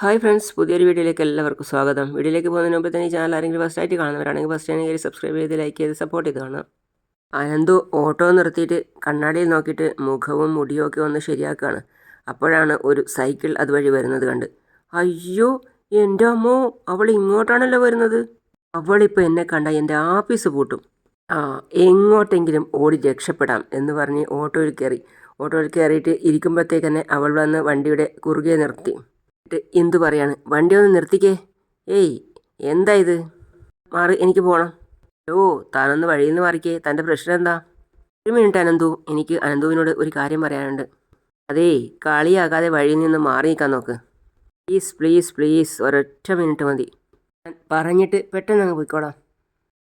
Hi friends പുതിയൊരു വീഡിയോയിലേക്ക് എല്ലാവർക്കും സ്വാഗതം. വീഡിയോയിലേക്ക് പോകുന്നതിന് മുമ്പ് തന്നെ ഈ ചാനൽ ആരെങ്കിലും ഫസ്റ്റ് ആയിട്ട് കാണുന്നവരാണെങ്കിൽ ഫസ്റ്റ് ആണെങ്കിൽ സബ്സ്ക്രൈബ് ചെയ്ത് ലൈക്ക് ചെയ്ത് സപ്പോർട്ട് ചെയ്ത് കാണാം അനന്തു ഓട്ടോ നിർത്തിയിട്ട് കണ്ണാടിയിൽ നോക്കിയിട്ട് മുഖവും മുടിയും ഒക്കെ ഒന്ന് ശരിയാക്കുകയാണ്. അപ്പോഴാണ് ഒരു സൈക്കിൾ അതുവഴി വരുന്നത് കണ്ട്. അയ്യോ എന്റെ അമ്മോ അവൾ ഇങ്ങോട്ടാണല്ലോ വരുന്നത്. അവളിപ്പോൾ എന്നെ കണ്ട എന്റെ ആഫീസ് പൂട്ടും. ആ എങ്ങോട്ടെങ്കിലും ഓടി രക്ഷപ്പെടാം എന്ന് പറഞ്ഞ് ഓട്ടോയിൽ കയറി. ഓട്ടോയിൽ കയറിയിട്ട് ഇരിക്കുമ്പോഴത്തേക്ക് തന്നെ അവൾ വന്ന് വണ്ടിയുടെ കുറുകെ നിർത്തി. എന്തു പറയാണ്? വണ്ടി ഒന്ന് നിർത്തിക്കേ. ഏയ് എന്താ ഇത്? മാറി എനിക്ക് പോകണം ഓ താനൊന്ന് വഴിയിൽ നിന്ന് മാറിക്കേ. തന്റെ പ്രശ്നം എന്താ? ഒരു മിനിറ്റ് അനന്തു എനിക്ക് അനന്തുവിനോട് ഒരു കാര്യം പറയാനുണ്ട്. അതേ കളിയാകാതെ വഴിയിൽ നിന്ന് മാറി നിൽക്കാൻ നോക്ക്. പ്ലീസ് പ്ലീസ് പ്ലീസ് ഒരൊറ്റ മിനിറ്റ് മതി. പറഞ്ഞിട്ട് പെട്ടെന്ന് അങ്ങ് പോയിക്കോളാം.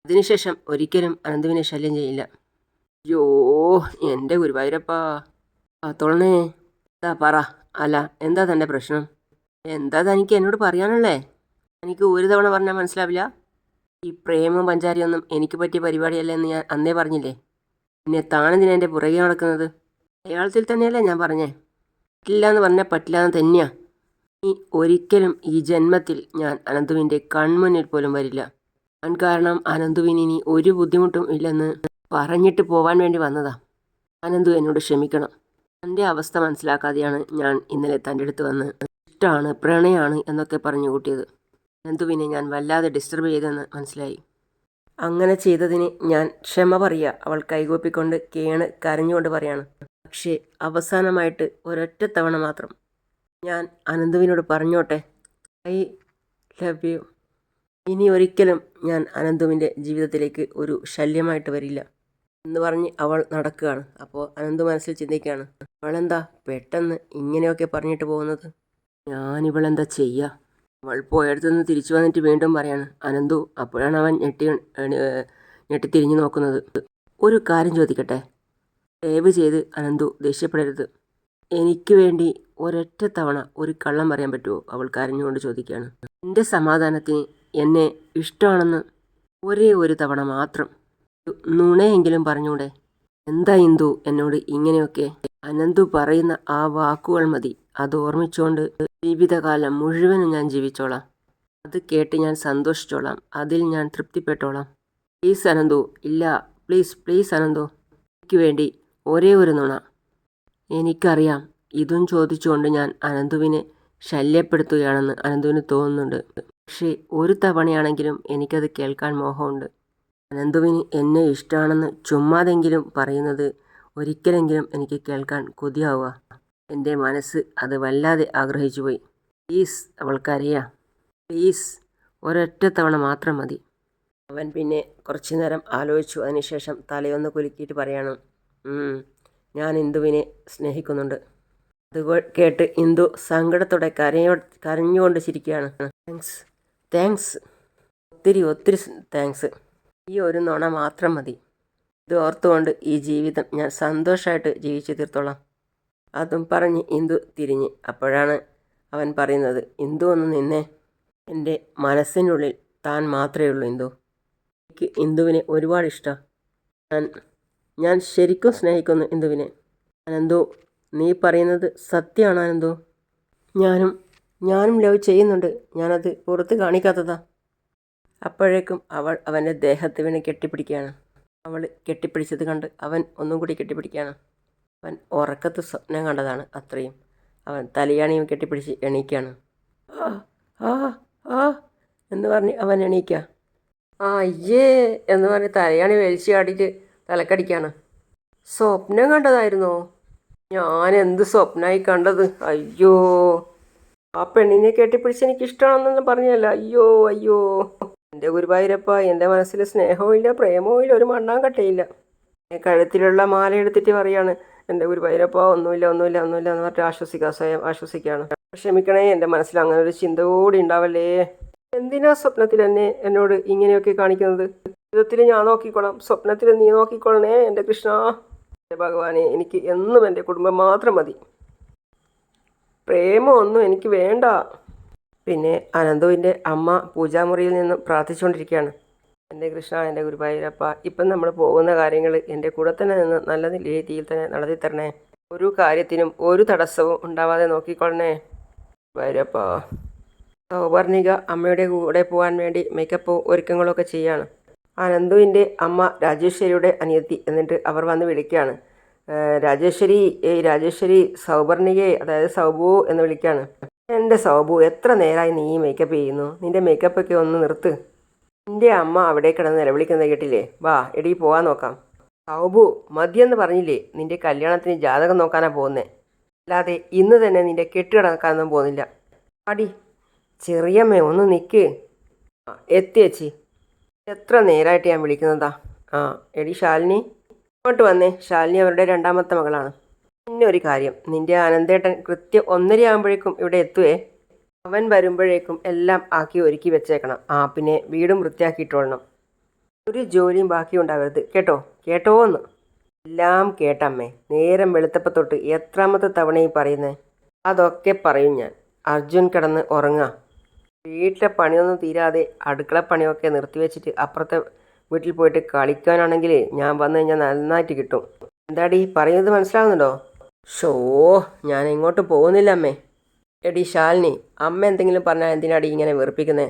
അതിനുശേഷം ഒരിക്കലും അനന്തുവിനെ ശല്യം ചെയ്യില്ല. യോ എന്റെ ഗുരുവായൂരപ്പാ. ആ എന്താ പറ. അല്ല എന്താ തന്റെ പ്രശ്നം? എന്താ തനിക്ക് എന്നോട് പറയാനുള്ളേ? എനിക്ക് ഒരു തവണ പറഞ്ഞാൽ മനസ്സിലാവില്ല? ഈ പ്രേമം പഞ്ചാരിയൊന്നും എനിക്ക് പറ്റിയ പരിപാടിയല്ല എന്ന് ഞാൻ അന്നേ പറഞ്ഞില്ലേ? പിന്നെ താനെന്തിനാ എന്റെ പുറകെ നടക്കുന്നത്? മലയാളത്തിൽ തന്നെയല്ലേ ഞാൻ പറഞ്ഞേ. പറ്റില്ല എന്ന് പറഞ്ഞാൽ പറ്റില്ല എന്ന് തന്നെയാ. ഈ ഒരിക്കലും ഈ ജന്മത്തിൽ ഞാൻ അനന്തുവിന്റെ കൺമുന്നിൽ പോലും വരില്ല. അൻ കാരണം അനന്തുവിന് ഇനി ഒരു ബുദ്ധിമുട്ടും ഇല്ലെന്ന് പറഞ്ഞിട്ട് പോവാൻ വേണ്ടി വന്നതാ. അനന്തു എന്നോട് ക്ഷമിക്കണം. എന്റെ അവസ്ഥ മനസ്സിലാക്കാതെയാണ് ഞാൻ ഇന്നലെ തന്റെ അടുത്ത് വന്ന് ഇഷ്ടമാണ് പ്രണയമാണ് എന്നൊക്കെ പറഞ്ഞു കൂട്ടിയത്. അനന്തുവിനെ ഞാൻ വല്ലാതെ ഡിസ്റ്റർബ് ചെയ്തെന്ന് മനസ്സിലായി. അങ്ങനെ ചെയ്തതിന് ഞാൻ ക്ഷമ പറയുക അവൾ കൈകൂപ്പിക്കൊണ്ട് കേണ് കരഞ്ഞുകൊണ്ട് പറയാണ്. പക്ഷേ അവസാനമായിട്ട് ഒരൊറ്റ തവണ മാത്രം. ഞാൻ അനന്തുവിനോട് പറഞ്ഞോട്ടെ. I love you. ഇനി ഒരിക്കലും ഞാൻ അനന്തുവിന്റെ ജീവിതത്തിലേക്ക് ഒരു ശല്യമായിട്ട് വരില്ല എന്ന് പറഞ്ഞ് അവൾ നടക്കുകയാണ്. അപ്പോൾ അനന്തു മനസ്സിൽ ചിന്തിക്കുകയാണ് അവളെന്താ പെട്ടെന്ന് ഇങ്ങനെയൊക്കെ പറഞ്ഞിട്ട് പോകുന്നത്? ഞാനിവളെന്താ ചെയ്യുക അവൾ പോയടുത്ത് നിന്ന് തിരിച്ചു വന്നിട്ട് വീണ്ടും പറയാണ് അനന്തു അപ്പോഴാണ് അവൻ ഞെട്ടി ഞെട്ടിത്തിരിഞ്ഞു ഞെട്ടി തിരിഞ്ഞു നോക്കുന്നത്. ഒരു കാര്യം ചോദിക്കട്ടെ? ദയവ് ചെയ്ത് അനന്തു ദേഷ്യപ്പെടരുത്. എനിക്ക് വേണ്ടി ഒരൊറ്റ തവണ ഒരു കള്ളം പറയാൻ പറ്റുമോ? അവൾ കരഞ്ഞുകൊണ്ട് ചോദിക്കുകയാണ്. എന്റെ സമാധാനത്തിന് എന്നെ ഇഷ്ടമാണെന്ന് ഒരേ ഒരു തവണ മാത്രം നുണയെങ്കിലും പറഞ്ഞൂടെ? എന്താ ഇന്ദു എന്നോട് ഇങ്ങനെയൊക്കെ? അനന്തു പറയുന്ന ആ വാക്കുകൾ മതി. അത് ഓർമ്മിച്ചുകൊണ്ട് ജീവിതകാലം മുഴുവനും ഞാൻ ജീവിച്ചോളാം. അത് കേട്ട് ഞാൻ സന്തോഷിച്ചോളാം. അതിൽ ഞാൻ തൃപ്തിപ്പെട്ടോളാം. പ്ലീസ് അനന്തു. ഇല്ല. Please please Ananthu. എനിക്ക് വേണ്ടി ഒരേ ഒരു നുണ. എനിക്കറിയാം. ഇതും ചോദിച്ചുകൊണ്ട് ഞാൻ അനന്തുവിനെ ശല്യപ്പെടുത്തുകയാണെന്ന് അനന്തുവിന് തോന്നുന്നുണ്ട്. പക്ഷേ ഒരു തവണയാണെങ്കിലും എനിക്കത് കേൾക്കാൻ മോഹമുണ്ട്. അനന്തുവിന് എന്നെ ഇഷ്ടമാണെന്ന് ചുമ്മാതെങ്കിലും പറയുന്നത് ഒരിക്കലെങ്കിലും എനിക്ക് കേൾക്കാൻ കൊതിയാവുക. എന്റെ മനസ്സ് അത് വല്ലാതെ ആഗ്രഹിച്ചു പോയി. പ്ലീസ് അവൾക്കറിയാം. പ്ലീസ് ഒരൊറ്റ തവണ മാത്രം മതി. അവൻ പിന്നെ കുറച്ചു നേരം ആലോചിച്ചു. അതിനുശേഷം തലയൊന്ന് കുലുക്കിയിട്ട് പറയണം ഞാൻ ഇന്ദുവിനെ സ്നേഹിക്കുന്നുണ്ട്. അത് കേട്ട് ഇന്ദു സങ്കടത്തോടെ കരയോ കരഞ്ഞുകൊണ്ട് ചിരിക്കുകയാണ്. Thanks thanks. ഒത്തിരി ഒത്തിരി താങ്ക്സ്. ഈ ഒരു നുണ മാത്രം മതി. ഇത് ഓർത്തുകൊണ്ട് ഈ ജീവിതം ഞാൻ സന്തോഷമായിട്ട് ജീവിച്ചു തീർത്തോളാം. അതും പറഞ്ഞ് ഇന്ദു തിരിഞ്ഞ്. അപ്പോഴാണ് അവൻ പറയുന്നത് ഇന്ദു ഒന്ന് നിന്നെ. എന്റെ മനസ്സിനുള്ളിൽ താൻ മാത്രമേ ഉള്ളൂ ഇന്ദു. എനിക്ക് ഇന്ദുവിനെ ഒരുപാട് ഇഷ്ടമാണ് ഞാൻ ഞാൻ ശരിക്കും സ്നേഹിക്കുന്നു ഇന്ദുവിനെ. അനന്തു നീ പറയുന്നത് സത്യമാണ് അനന്തു. ഞാനും ഞാനും ലവ് ചെയ്യുന്നുണ്ട്. ഞാനത് പുറത്ത് കാണിക്കാത്തതാ. അപ്പോഴേക്കും അവൾ അവന്റെ ദേഹത്ത് കെട്ടിപ്പിടിക്കുകയാണ്. അവൾ കെട്ടിപ്പിടിച്ചത് കണ്ട് അവൻ ഒന്നും കൂടി കെട്ടിപ്പിടിക്കുകയാണ്. അവൻ ഉറക്കത്ത് സ്വപ്നം കണ്ടതാണ് അത്രയും. അവൻ തലയാണിയും കെട്ടിപ്പിടിച്ച് എണീക്കുകയാണ് ആ ആ എന്ന് പറഞ്ഞ് അവൻ എണീക്കുക ആ അയ്യേ എന്ന് പറഞ്ഞ് തലയാണി വലിച്ചു കാട്ടിയിട്ട് തലക്കടിക്കാണ്. സ്വപ്നം കണ്ടതായിരുന്നോ? ഞാൻ എന്ത് സ്വപ്നമായി കണ്ടത്? അയ്യോ ആ പെണ്ണിനെ കെട്ടിപ്പിടിച്ച് എനിക്ക് ഇഷ്ടമാണെന്നൊന്നും പറഞ്ഞല്ല. അയ്യോ അയ്യോ. എന്റെ ഗുരുവായൂരപ്പ എന്റെ മനസ്സിൽ സ്നേഹവും ഇല്ല പ്രേമവും ഇല്ല ഒരു മണ്ണാൻ കട്ടയില്ല കഴുത്തിലുള്ള മാല എടുത്തിട്ട് പറയാണ് എന്റെ ഗുരുവായൂരപ്പ ഒന്നുമില്ല ഒന്നുമില്ല ഒന്നുമില്ല എന്ന് പറഞ്ഞിട്ട് ആശ്വസിക്കുക സ്വയം ആശ്വസിക്കുകയാണ് ക്ഷമിക്കണേ എന്റെ മനസ്സിൽ അങ്ങനെ ഒരു ചിന്ത കൂടി ഉണ്ടാവല്ലേ? എന്തിനാ സ്വപ്നത്തിൽ എന്നെ എന്നോട് ഇങ്ങനെയൊക്കെ കാണിക്കുന്നത്? ജീവിതത്തിൽ ഞാൻ നോക്കിക്കോളാം. സ്വപ്നത്തിൽ നീ നോക്കിക്കൊള്ളണേ എന്റെ കൃഷ്ണ. ഭഗവാനെ എനിക്ക് എന്നും എന്റെ കുടുംബം മാത്രം മതി. പ്രേമമൊന്നും എനിക്ക് വേണ്ട. പിന്നെ അനന്തുവിന്റെ അമ്മ പൂജാമുറിയിൽ നിന്നും പ്രാർത്ഥിച്ചുകൊണ്ടിരിക്കുകയാണ്. എന്റെ കൃഷ്ണ എന്റെ ഗുരുവായൂരപ്പ ഇപ്പം നമ്മൾ പോകുന്ന കാര്യങ്ങൾ എന്റെ കൂടെ തന്നെ നിന്ന് നല്ല രീതിയിൽ തന്നെ നടത്തി തരണേ. ഒരു കാര്യത്തിനും ഒരു തടസ്സവും ഉണ്ടാവാതെ നോക്കിക്കൊള്ളണേ. ഗുരുവായൂരപ്പ സൗവർണിക അമ്മയുടെ കൂടെ പോകാൻ വേണ്ടി മേക്കപ്പ് ഒരുക്കങ്ങളൊക്കെ ചെയ്യാണ്. അനന്തുവിന്റെ അമ്മ രാജേശ്വരിയുടെ അനിയത്തി എന്നിട്ട് അവർ വന്ന് വിളിക്കുകയാണ്. "ഏ, രാജേശ്വരി ഏയ് രാജേശ്വരി സൗവർണികയെ അതായത് സൗബു എന്ന് വിളിക്കുകയാണ്. എന്റെ സൗബു എത്ര നേരമായി നീ മേക്കപ്പ് ചെയ്യുന്നു? നിന്റെ മേക്കപ്പൊക്കെ ഒന്ന് നിർത്ത്. നിന്റെ അമ്മ അവിടെ കിടന്ന് നിലവിളിക്കുന്നത് കേട്ടില്ലേ? വാ എടി പോവാൻ നോക്കാം. സൗബു മതിയെന്ന് പറഞ്ഞില്ലേ? നിന്റെ കല്യാണത്തിന് ജാതകം നോക്കാനാണ് പോകുന്നേ. അല്ലാതെ ഇന്ന് തന്നെ നിന്റെ കെട്ടുകിടക്കാനൊന്നും പോകുന്നില്ല. അടി ചെറിയമ്മേ ഒന്ന് നിൽക്ക് എത്തിയേച്ചി എത്ര നേരമായിട്ട് ഞാൻ വിളിക്കുന്നതാ? ആ എടി ശാലിനി. ഇങ്ങോട്ട് വന്നേ. ശാലിനി അവരുടെ രണ്ടാമത്തെ മകളാണ്. പിന്നെ ഒരു കാര്യം. നിന്റെ അനന്തേട്ടൻ കൃത്യം ഒന്നരയാകുമ്പോഴേക്കും ഇവിടെ എത്തുവേ. അവൻ വരുമ്പോഴേക്കും എല്ലാം ആക്കി ഒരുക്കി വെച്ചേക്കണം. ആ പിന്നെ വീടും വൃത്തിയാക്കിയിട്ടോളണം. ഒരു ജോലിയും ബാക്കി ഉണ്ടാവരുത്. കേട്ടോ? കേട്ടോ എന്ന് എല്ലാം കേട്ടമ്മേ. നേരം വെളുത്തപ്പോൾ തൊട്ട് എത്രാമത്തെ തവണ ഈ പറയുന്നേ? അതൊക്കെ പറയും ഞാൻ. അർജുൻ കിടന്ന് ഉറങ്ങാ. വീട്ടിലെ പണിയൊന്നും തീരാതെ അടുക്കള പണിയൊക്കെ നിർത്തിവെച്ചിട്ട് അപ്പുറത്തെ വീട്ടിൽ പോയിട്ട് കളിക്കാനാണെങ്കിൽ ഞാൻ വന്നു കഴിഞ്ഞാൽ നന്നായിട്ട് കിട്ടും. എന്താടി? പറയുന്നത് മനസ്സിലാവുന്നുണ്ടോ? ഷോ ഞാൻ ഇങ്ങോട്ട് പോകുന്നില്ല അമ്മേ എടി ശാലിനി അമ്മ എന്തെങ്കിലും പറഞ്ഞാൽ എന്തിനാടി ഇങ്ങനെ വെറുപ്പിക്കുന്നേ?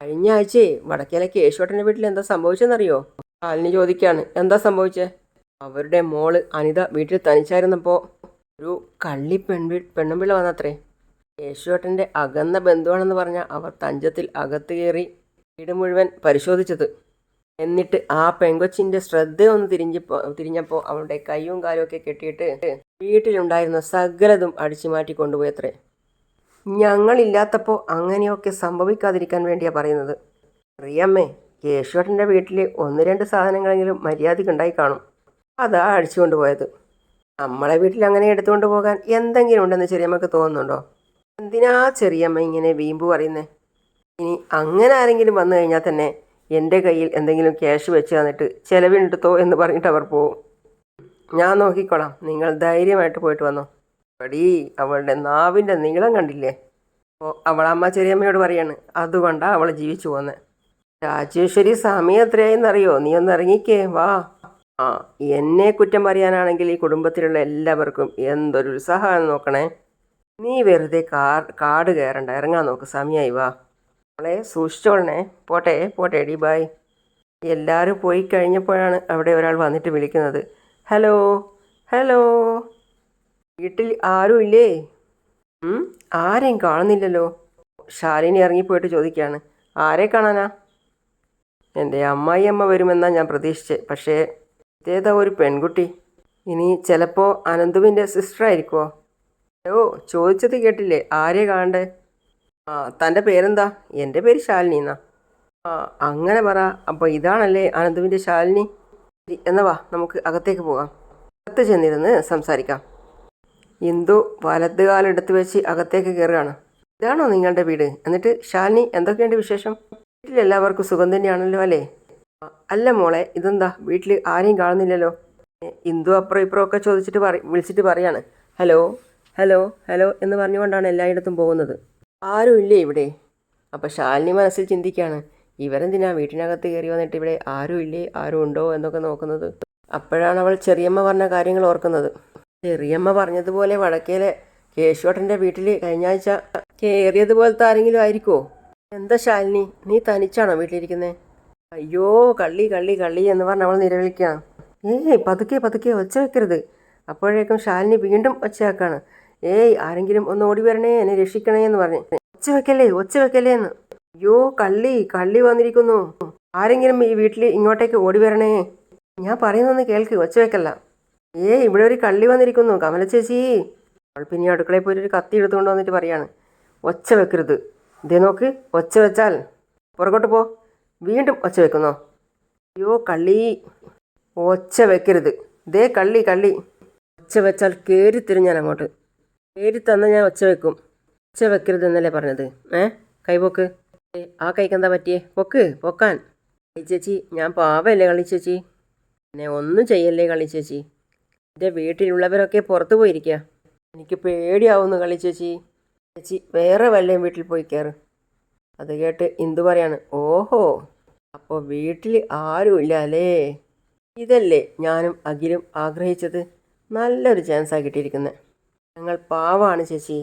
കഴിഞ്ഞ ആഴ്ചയെ വടക്കേലെ കേശുവട്ടന്റെ വീട്ടിൽ എന്താ സംഭവിച്ചെന്നറിയോ? ശാലിനി ചോദിക്കുകയാണ് എന്താ സംഭവിച്ചേ? അവരുടെ മോൾ അനിത വീട്ടിൽ തനിച്ചായിരുന്നപ്പോൾ ഒരു കള്ളി പെൺവി പെണ്ണുമ്പിള്ള വന്നത്രേ. യേശുവേട്ടന്റെ അകന്ന ബന്ധുവാണെന്ന് പറഞ്ഞ അവർ തഞ്ചത്തിൽ അകത്ത് കയറി വീട് മുഴുവൻ പരിശോധിച്ചത്. എന്നിട്ട് ആ പെങ്കൊച്ചിന്റെ ശ്രദ്ധ ഒന്ന് തിരിഞ്ഞപ്പോൾ തിരിഞ്ഞപ്പോൾ അവളുടെ കൈയും കാലും ഒക്കെ കെട്ടിയിട്ട് വീട്ടിലുണ്ടായിരുന്ന സകലതും അടിച്ചു മാറ്റി കൊണ്ടുപോയത്രേ. ഞങ്ങളില്ലാത്തപ്പോൾ അങ്ങനെയൊക്കെ സംഭവിക്കാതിരിക്കാൻ വേണ്ടിയാണ് പറയുന്നത്. റിയമ്മേ യേശുവേട്ടന്റെ വീട്ടിൽ ഒന്ന് രണ്ട് സാധനങ്ങളെങ്കിലും മര്യാദയ്ക്ക് ഉണ്ടായി കാണും. അതാ അടിച്ചുകൊണ്ട് പോയത്. നമ്മളെ വീട്ടിൽ അങ്ങനെ എടുത്തുകൊണ്ട് പോകാൻ എന്തെങ്കിലും ഉണ്ടെന്ന് ചെറിയമ്മക്ക് തോന്നുന്നുണ്ടോ? എന്തിനാ ചെറിയമ്മ ഇങ്ങനെ വീമ്പ് പറയുന്നേ? ഇനി അങ്ങനെ ആരെങ്കിലും വന്നു കഴിഞ്ഞാൽ തന്നെ എന്റെ കയ്യിൽ എന്തെങ്കിലും ക്യാഷ് വെച്ച് തന്നിട്ട് ചിലവിനെടുത്തോ എന്ന് പറഞ്ഞിട്ട് അവർ പോവും. ഞാൻ നോക്കിക്കോളാം. നിങ്ങൾ ധൈര്യമായിട്ട് പോയിട്ട് വന്നോ. പടി അവളുടെ നാവിന്റെ നീളം കണ്ടില്ലേ? അപ്പോൾ അമ്മ ചെറിയമ്മയോട് പറയാണ് അതുകൊണ്ടാണ് അവൾ ജീവിച്ചു പോകുന്നത് രാജേശ്വരി സമയം എത്രയായെന്നറിയോ? നീ ഒന്ന് ഇറങ്ങിക്കേ വാ. ആ എന്നെ കുറ്റം പറയാനാണെങ്കിൽ ഈ കുടുംബത്തിലുള്ള എല്ലാവർക്കും എന്തൊരു ഉത്സാഹമാണ് നോക്കണേ. നീ വെറുതെ കാർ കാട് കയറണ്ട ഇറങ്ങാൻ നോക്ക് സമയമായി വാ. അവളെ. സൂക്ഷിച്ചോളണേ പോട്ടെ പോട്ടെ ഡി ബായ്. എല്ലാവരും പോയി കഴിഞ്ഞപ്പോഴാണ് അവിടെ ഒരാൾ വന്നിട്ട് വിളിക്കുന്നത്. Hello hello. വീട്ടിൽ ആരും ഇല്ലേ? ആരെയും കാണുന്നില്ലല്ലോ. ശാലിനി ഇറങ്ങിപ്പോയിട്ട് ചോദിക്കുകയാണ്. ആരെ കാണാനാ? എന്റെ അമ്മായി അമ്മ വരുമെന്നാ ഞാൻ പ്രതീക്ഷിച്ചത് പക്ഷേ ഇതേതാ ഒരു പെൺകുട്ടി. ഇനി ചിലപ്പോൾ അനന്തുവിന്റെ സിസ്റ്റർ ആയിരിക്കുമോ ഓ ചോദിച്ചത് കേട്ടില്ലേ? ആരെ കാണണ്ടേ? ആ തന്റെ പേരെന്താ? എന്റെ പേര് ശാലിനി എന്നാ. ആ അങ്ങനെ പറ. അപ്പോൾ ഇതാണല്ലേ അനന്തുവിന്റെ ശാലിനി? എന്നവാ എന്നാ വാ നമുക്ക് അകത്തേക്ക് പോകാം. അകത്ത് ചെന്നിരുന്ന് സംസാരിക്കാം. ഇന്ദു വലത് കാലെടുത്ത് വെച്ച് അകത്തേക്ക് കയറുകയാണ് ഇതാണോ നിങ്ങളുടെ വീട്? എന്നിട്ട് ശാലിനി എന്തൊക്കെയുണ്ട് വിശേഷം? വീട്ടിലെല്ലാവർക്കും സുഖം തന്നെയാണല്ലോ അല്ലേ? അല്ല മോളെ ഇതെന്താ? വീട്ടിൽ ആരെയും കാണുന്നില്ലല്ലോ. ഇന്ദു അപ്പുറം ഇപ്പുറം ഒക്കെ ചോദിച്ചിട്ട് പറ വിളിച്ചിട്ട് പറയാണ്. ഹലോ ഹലോ ഹലോ എന്ന് പറഞ്ഞുകൊണ്ടാണ് എല്ലായിടത്തും പോകുന്നത്. ആരും ഇല്ലേ ഇവിടെ? അപ്പോൾ ശാലിനി മനസ്സിൽ ചിന്തിക്കുകയാണ് ഇവരെന്തിനാ വീട്ടിനകത്ത് കയറി വന്നിട്ട് ഇവിടെ ആരും ഇല്ലേ ആരും ഉണ്ടോ എന്നൊക്കെ നോക്കുന്നത്? അപ്പോഴാണ് അവൾ ചെറിയമ്മ പറഞ്ഞ കാര്യങ്ങൾ ഓർക്കുന്നത്. ചെറിയമ്മ പറഞ്ഞതുപോലെ വടക്കേലെ കേശുവട്ടന്റെ വീട്ടിൽ കഴിഞ്ഞ ആഴ്ച കയറിയതുപോലത്തെ ആരെങ്കിലും ആയിരിക്കുമോ എന്താ ശാലിനി നീ തനിച്ചാണോ വീട്ടിലിരിക്കുന്നത് അയ്യോ കള്ളി കള്ളി കള്ളി എന്ന് പറഞ്ഞ് അവൾ നിലവിളിക്കാം ഏയ് പതുക്കെ പതുക്കെ ഒച്ച വെക്കരുത്. അപ്പോഴേക്കും ശാലിനി വീണ്ടും ഒച്ചയാക്കാണ്. ഏയ് ആരെങ്കിലും ഒന്ന് ഓടി വരണേ എന്നെ രക്ഷിക്കണേ എന്ന് പറഞ്ഞ്. ഒച്ച വെക്കല്ലേ ഒച്ച വെക്കല്ലേ എന്ന്. അയ്യോ കള്ളി കള്ളി വന്നിരിക്കുന്നു. ആരെങ്കിലും ഈ വീട്ടിൽ ഇങ്ങോട്ടേക്ക് ഓടി വരണേ. ഞാൻ പറയുന്നൊന്ന് കേൾക്ക് ഒച്ച വെക്കല്ല. ഏ ഇവിടെ ഒരു കള്ളി വന്നിരിക്കുന്നു. കമല ചേച്ചി. അവൾ പിന്നെ അടുക്കളയിൽ പോയി ഒരു കത്തി എടുത്തുകൊണ്ട് വന്നിട്ട് പറയാണ്. ഒച്ച വെക്കരുത്. ഇതേ നോക്ക് ഒച്ച വെച്ചാൽ പുറകോട്ട് പോ. വീണ്ടും ഒച്ച വെക്കുന്നോ? അയ്യോ കള്ളി. ഒച്ച വെക്കരുത്. ദേ കള്ളി കള്ളി. ഒച്ച വെച്ചാൽ കയറി തരും ഞാൻ അങ്ങോട്ട്. കയറി തന്ന ഞാൻ ഒച്ച വെക്കും. ഒച്ച വെക്കരുത് എന്നല്ലേ പറഞ്ഞത്? ഏ കൈപോക്ക് ആ കൈക്ക് എന്താ പറ്റിയേ? പൊക്ക് പൊക്കാൻ. കളി ചേച്ചി ഞാൻ പാവല്ലേ കളി ചേച്ചി? എന്നെ ഒന്നും ചെയ്യല്ലേ കളി ചേച്ചി? എന്റെ വീട്ടിലുള്ളവരൊക്കെ പുറത്തു പോയിരിക്കുക എനിക്ക് പേടിയാവുന്നു കളി ചേച്ചി. ചേച്ചി വേറെ വല്ലയും വീട്ടിൽ പോയി കയറ് അത് കേട്ട് ഇന്ദു പറയാണ് ഓഹോ അപ്പോൾ വീട്ടിൽ ആരുമില്ല അല്ലേ ഇതല്ലേ ഞാനും അഖിലും ആഗ്രഹിച്ചത്? നല്ലൊരു ചാൻസാണ് കിട്ടിയിരിക്കുന്നത് ഞങ്ങൾ പാവമാണ് ചേച്ചി.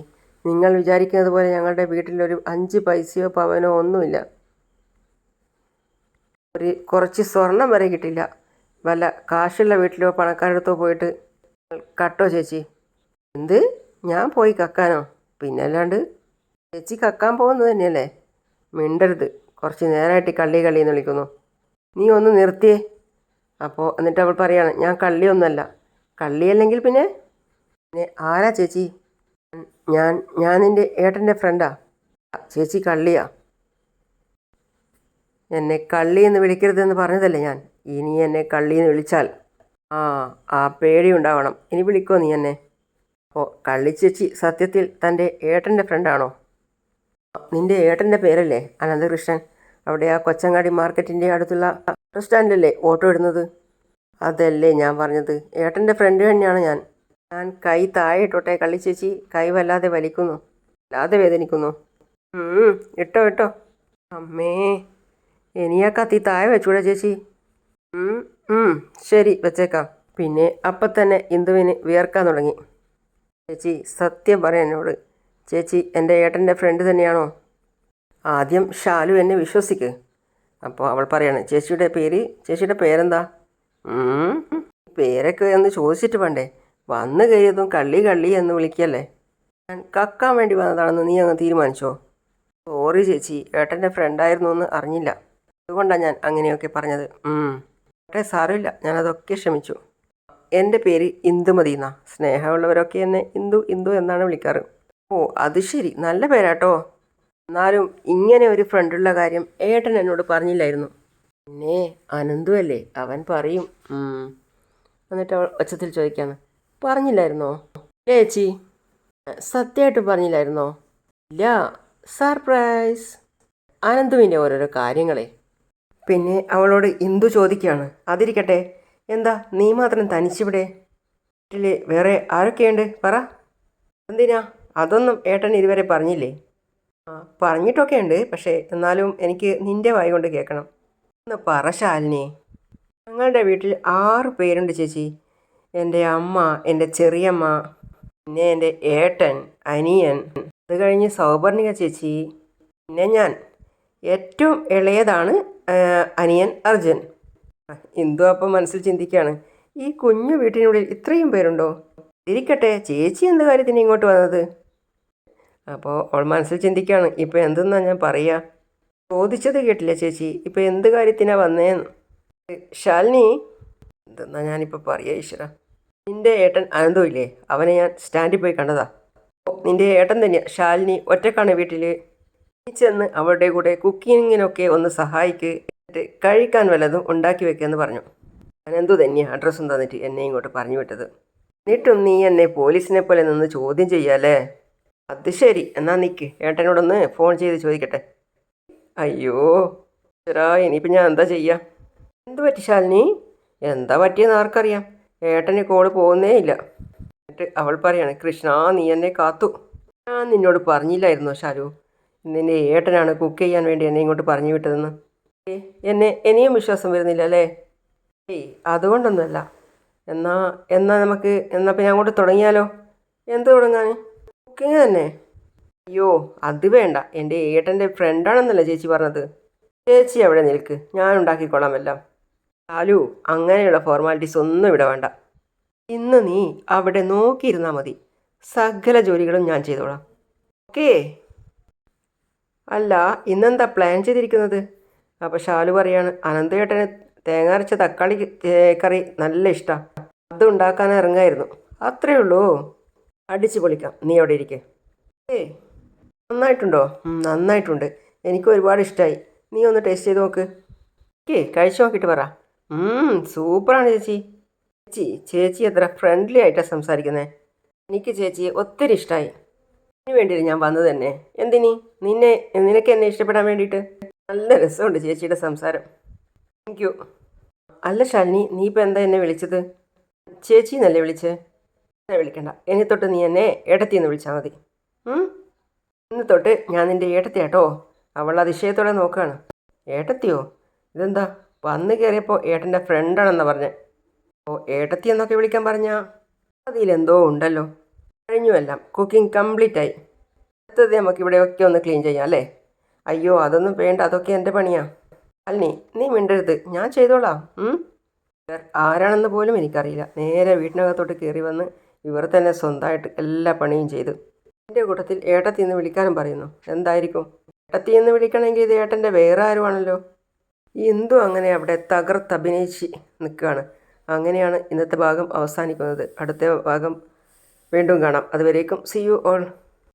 നിങ്ങൾ വിചാരിക്കുന്നത് പോലെ ഞങ്ങളുടെ വീട്ടിലൊരു അഞ്ച് പൈസയോ പവനോ ഒന്നുമില്ല. ഒരു കുറച്ച് സ്വർണം വരെ കിട്ടില്ല. വല്ല കാശുള്ള വീട്ടിലോ പണക്കാരുടെ അടുത്തോ പോയിട്ട് കട്ടോ ചേച്ചി. എന്ത്? ഞാൻ പോയി കക്കാനോ? പിന്നെ അല്ലാണ്ട് ചേച്ചി കക്കാൻ പോകുന്നത് തന്നെയല്ലേ? മിണ്ടരുത്. കുറച്ച് നേരമായിട്ട് കള്ളി കള്ളി എന്ന് വിളിക്കുന്നു. നീ ഒന്ന് നിർത്തിയേ. അപ്പോൾ എന്നിട്ട് അവൾ പറയാണ് ഞാൻ കള്ളിയൊന്നുമല്ല. കള്ളിയല്ലെങ്കിൽ പിന്നെ പിന്നെ ആരാ ചേച്ചി? ഞാൻ ഞാൻ നിന്റെ ഏട്ടന്റെ ഫ്രണ്ടാ ചേച്ചി കള്ളിയാ. എന്നെ കള്ളി എന്ന് വിളിക്കരുതെന്ന് പറഞ്ഞതല്ലേ ഞാൻ? ഇനി എന്നെ കള്ളി എന്ന് വിളിച്ചാൽ. ആ ആ പേടി ഉണ്ടാവണം ഇനി വിളിക്കോ നീ എന്നെ. ഓ കള്ളി ചേച്ചി സത്യത്തിൽ തന്റെ ഏട്ടന്റെ ഫ്രണ്ടാണോ? നിന്റെ ഏട്ടന്റെ പേരല്ലേ? അനന്തകൃഷ്ണൻ. അവിടെ ആ കൊച്ചങ്ങാടി മാർക്കറ്റിന്റെ അടുത്തുള്ള ബസ് സ്റ്റാൻഡിലല്ലേ ഓട്ടോ ഇടുന്നത്? അതല്ലേ ഞാൻ പറഞ്ഞത്. ഏട്ടന്റെ ഫ്രണ്ട് തന്നെയാണ് ഞാൻ. ഞാൻ കൈ താഴെ ഇട്ടോട്ടെ കള്ളി ചേച്ചി. കൈ വല്ലാതെ വലിക്കുന്നു. വല്ലാതെ വേദനിക്കുന്നു. ഇട്ടോ ഇട്ടോ. അമ്മേ ഇനിയാ കത്തി താഴെ വെച്ചൂടെ ചേച്ചി. ശരി വെച്ചേക്കാം. പിന്നെ അപ്പം തന്നെ ഇന്ദുവിന് വിയർക്കാൻ തുടങ്ങി. ചേച്ചി സത്യം പറയാം എന്നോട്. ചേച്ചി എന്റെ ഏട്ടന്റെ ഫ്രണ്ട് തന്നെയാണോ? ആദ്യം ഷാലു എന്നെ വിശ്വസിക്ക്. അപ്പോൾ അവൾ പറയാണ് ചേച്ചിയുടെ പേര് ചേച്ചിയുടെ പേരെന്താ? പേരൊക്കെ എന്ന് ചോദിച്ചിട്ട് വേണ്ടേ. വന്നു കഴിയതും കള്ളി കള്ളി എന്ന് വിളിക്കല്ലേ. ഞാൻ കക്കാൻ വേണ്ടി വന്നതാണെന്ന് നീ അങ്ങ് തീരുമാനിച്ചോ? സോറി ചേച്ചി. ഏട്ടന്റെ ഫ്രണ്ടായിരുന്നു എന്ന് അറിഞ്ഞില്ല. അതുകൊണ്ടാണ് ഞാൻ അങ്ങനെയൊക്കെ പറഞ്ഞത്. ഉം. സാറില്ല ഞാനതൊക്കെ ക്ഷമിച്ചു. എന്റെ പേര് ഇന്ദുമതി എന്നാ. സ്നേഹമുള്ളവരൊക്കെ എന്നെ ഇന്ദു ഇന്ദു എന്നാണ് വിളിക്കാറ്. ഓ അത് ശരി. നല്ല പേരാട്ടോ. എന്നാലും ഇങ്ങനെ ഒരു ഫ്രണ്ടുള്ള കാര്യം ഏട്ടൻ എന്നോട് പറഞ്ഞില്ലായിരുന്നു. പിന്നെ അനന്തു അല്ലേ? അവൻ പറയും എന്നിട്ട് അവൾ ഒച്ചത്തിൽ ചോദിക്കാന്ന്. പറഞ്ഞില്ലായിരുന്നോ? ഇല്ല ചേച്ചി സത്യമായിട്ട് പറഞ്ഞില്ലായിരുന്നോ? ഇല്ല. സർപ്രൈസ്. അനന്തുവിന്റെ ഓരോരോ കാര്യങ്ങളെ പിന്നെ അവളോട് ഇന്ദു ചോദിക്കുകയാണ്? അതിരിക്കട്ടെ. എന്താ? നീ മാത്രം തനിച്ചിവിടെ? വീട്ടിൽ വേറെ ആരൊക്കെയുണ്ട്? പറ. എന്തിനാ? അതൊന്നും ഏട്ടൻ ഇതുവരെ പറഞ്ഞില്ലേ? ആ പറഞ്ഞിട്ടൊക്കെ ഉണ്ട് പക്ഷേ എന്നാലും എനിക്ക് നിന്റെ വായി കൊണ്ട് കേൾക്കണം. ഒന്ന് പറ ശാലിനി. ഞങ്ങളുടെ വീട്ടിൽ ആറ് പേരുണ്ട് ചേച്ചി. എന്റെ അമ്മ എന്റെ ചെറിയമ്മ പിന്നെ എന്റെ ഏട്ടൻ അനിയൻ. അത് കഴിഞ്ഞ് സൗപർണിക ചേച്ചി പിന്നെ ഞാൻ. ഏറ്റവും ഇളയതാണ് അനിയൻ അർജുൻ. ഇന്ദു അപ്പം മനസ്സിൽ ചിന്തിക്കുകയാണ് ഈ കുഞ്ഞു വീട്ടിനുള്ളിൽ ഇത്രയും പേരുണ്ടോ? ഇരിക്കട്ടെ ചേച്ചി എന്ത് കാര്യത്തിന് ഇങ്ങോട്ട് വന്നത്? അപ്പോൾ അവൾ മനസ്സിൽ ചിന്തിക്കുകയാണ് ഇപ്പോൾ എന്തെന്നാ ഞാൻ പറയുക ചോദിച്ചത് കേട്ടില്ല ചേച്ചി ഇപ്പോൾ എന്ത് കാര്യത്തിനാണ് വന്നേന്ന്? ശാലിനി എന്തെന്നാ ഞാനിപ്പോൾ പറയുക ഈശ്വര? നിന്റെ ഏട്ടൻ അനന്തോ ഇല്ലേ അവനെ ഞാൻ സ്റ്റാൻഡിൽ പോയി കണ്ടതാ. നിന്റെ ഏട്ടൻ തന്നെയാണ് ശാലിനി ഒറ്റക്കാണ് വീട്ടിൽ ചെന്ന് അവരുടെ കൂടെ കുക്കിങ്ങിനൊക്കെ ഒന്ന് സഹായിക്ക് എന്നിട്ട് കഴിക്കാൻ വല്ലതും ഉണ്ടാക്കി വെക്കുമെന്ന് പറഞ്ഞു. അനന്തു തന്നെയാണ് അഡ്രസ്സും തന്നിട്ട് എന്നെ ഇങ്ങോട്ട് പറഞ്ഞു വിട്ടത്? എന്നിട്ടും നീ എന്നെ പോലീസിനെ പോലെ നിന്ന് ചോദ്യം ചെയ്യാലേ അത് ശരി എന്നാ നിൽക്ക് ഏട്ടനോടൊന്ന് ഫോൺ ചെയ്ത് ചോദിക്കട്ടെ. അയ്യോ ചേരാ ഇനിയിപ്പോൾ ഞാൻ എന്താ ചെയ്യുക എന്ത് പറ്റി ശാലിനി? എന്താ പറ്റിയെന്ന് ആർക്കറിയാം. ഏട്ടന് കോൾ പോകുന്നേ ഇല്ല. എന്നിട്ട് അവൾ പറയാണ് കൃഷ്ണ നീ എന്നെ കാത്തു. ഞാൻ നിന്നോട് പറഞ്ഞില്ലായിരുന്നോ ശാലു? നിന്നെ ഏട്ടനാണ് കുക്ക് ചെയ്യാൻ വേണ്ടി എന്നെ ഇങ്ങോട്ട് പറഞ്ഞു വിട്ടതെന്ന്? എന്നെ ഇനിയും വിശ്വാസം വരുന്നില്ല അല്ലേ? ഏയ് അതുകൊണ്ടൊന്നുമല്ല. എന്നാ എന്നാ നമുക്ക് എന്നാൽ പിന്നെ അങ്ങോട്ട് തുടങ്ങിയാലോ? എന്ത് തുടങ്ങാൻ കുക്കിങ് തന്നെ. അയ്യോ അത് വേണ്ട. എന്റെ ഏട്ടന്റെ ഫ്രണ്ടാണെന്നല്ലേ ചേച്ചി പറഞ്ഞത്. ചേച്ചി അവിടെ നിൽക്ക്. ഞാൻ ഉണ്ടാക്കിക്കോളാം എല്ലാം. ലാലു അങ്ങനെയുള്ള ഫോർമാലിറ്റീസ് ഒന്നും ഇവിടെ വേണ്ട. ഇന്ന് നീ അവിടെ നോക്കിയിരുന്നാൽ മതി. സകല ജോലികളും ഞാൻ ചെയ്തോളാം. ഓക്കേ അല്ല ഇന്നെന്താ പ്ലാൻ ചെയ്തിരിക്കുന്നത്? അപ്പോൾ ഷാലു പറയാണ് അനന്തേട്ടന് തേങ്ങ അരച്ച തക്കാളി കറി നല്ല ഇഷ്ടമാണ് അത് ഉണ്ടാക്കാൻ ഇറങ്ങായിരുന്നു. അത്രേ ഉള്ളൂ. അടിച്ചു പൊളിക്കാം. നീ അവിടെ ഇരിക്കേ. ഏ നന്നായിട്ടുണ്ടോ? നന്നായിട്ടുണ്ട്. എനിക്ക് ഒരുപാട് ഇഷ്ടമായി നീ ഒന്ന് ടേസ്റ്റ് ചെയ്ത് നോക്ക്. ഓക്കേ കഴിച്ചു നോക്കിയിട്ട് പറ. സൂപ്പറാണ് ചേച്ചി. ചേച്ചി ചേച്ചി എത്ര ഫ്രണ്ട്ലി ആയിട്ടാണ് സംസാരിക്കുന്നത് എനിക്ക് ചേച്ചി ഒത്തിരി ഇഷ്ടമായി വേണ്ടിയിട്ട് ഞാൻ വന്നത് തന്നെ. എന്തിനി? നിന്നെ നിനക്ക് എന്നെ ഇഷ്ടപ്പെടാൻ വേണ്ടിയിട്ട്? നല്ല രസമുണ്ട് ചേച്ചിയുടെ സംസാരം. താങ്ക് യു അല്ല ഷാലിനി നീ ഇപ്പം എന്താ എന്നെ വിളിച്ചത്? ചേച്ചി എന്നല്ലേ വിളിച്ചേ? എന്നെ വിളിക്കണ്ട. ഇനി തൊട്ട് നീ എന്നെ ഏട്ടത്തി എന്ന് വിളിച്ചാൽ മതി. ഇന്ന് തൊട്ട് ഞാൻ നിന്റെ ഏട്ടത്തി കേട്ടോ അവൾ അതിശയത്തോടെ നോക്കുകയാണ് ഏട്ടത്തിയോ? ഇതെന്താ? വന്ന് കയറിയപ്പോൾ ഏട്ടന്റെ ഫ്രണ്ടാണെന്നാണ് പറഞ്ഞത് ഓ ഏട്ടത്തി എന്നൊക്കെ വിളിക്കാൻ പറഞ്ഞാൽ അതിലെന്തോ ഉണ്ടല്ലോ. കഴിഞ്ഞു എല്ലാം കുക്കിംഗ് കംപ്ലീറ്റ് ആയി. അടുത്തത് നമുക്ക് ഇവിടെയൊക്കെ ഒന്ന് ക്ലീൻ ചെയ്യാം അല്ലേ? അയ്യോ അതൊന്നും വേണ്ട. അതൊക്കെ എന്റെ പണിയാ. അല്ലി നീ മിണ്ടരുത്. ഞാൻ ചെയ്തോളാം? ആരാണെന്ന് പോലും എനിക്കറിയില്ല. നേരെ വീട്ടിനകത്തോട്ട് കയറി വന്ന് ഇവർ തന്നെ സ്വന്തമായിട്ട് എല്ലാ പണിയും ചെയ്തു. എന്റെ കൂട്ടത്തിൽ ഏട്ടത്തി എന്ന് വിളിക്കാനും പറയുന്നു. എന്തായിരിക്കും? ഏട്ടത്തി എന്ന് വിളിക്കണമെങ്കിൽ ഇത് ഏട്ടന്റെ വേറെ ആരുമാണല്ലോ എന്തു അങ്ങനെ അവിടെ തകർത്ത് അഭിനയിച്ച് നിൽക്കുകയാണ്? അങ്ങനെയാണ് ഇന്നത്തെ ഭാഗം അവസാനിക്കുന്നത്. അടുത്ത ഭാഗം വീണ്ടും കാണാം. അതുവരേക്കും സി യു ഓൾ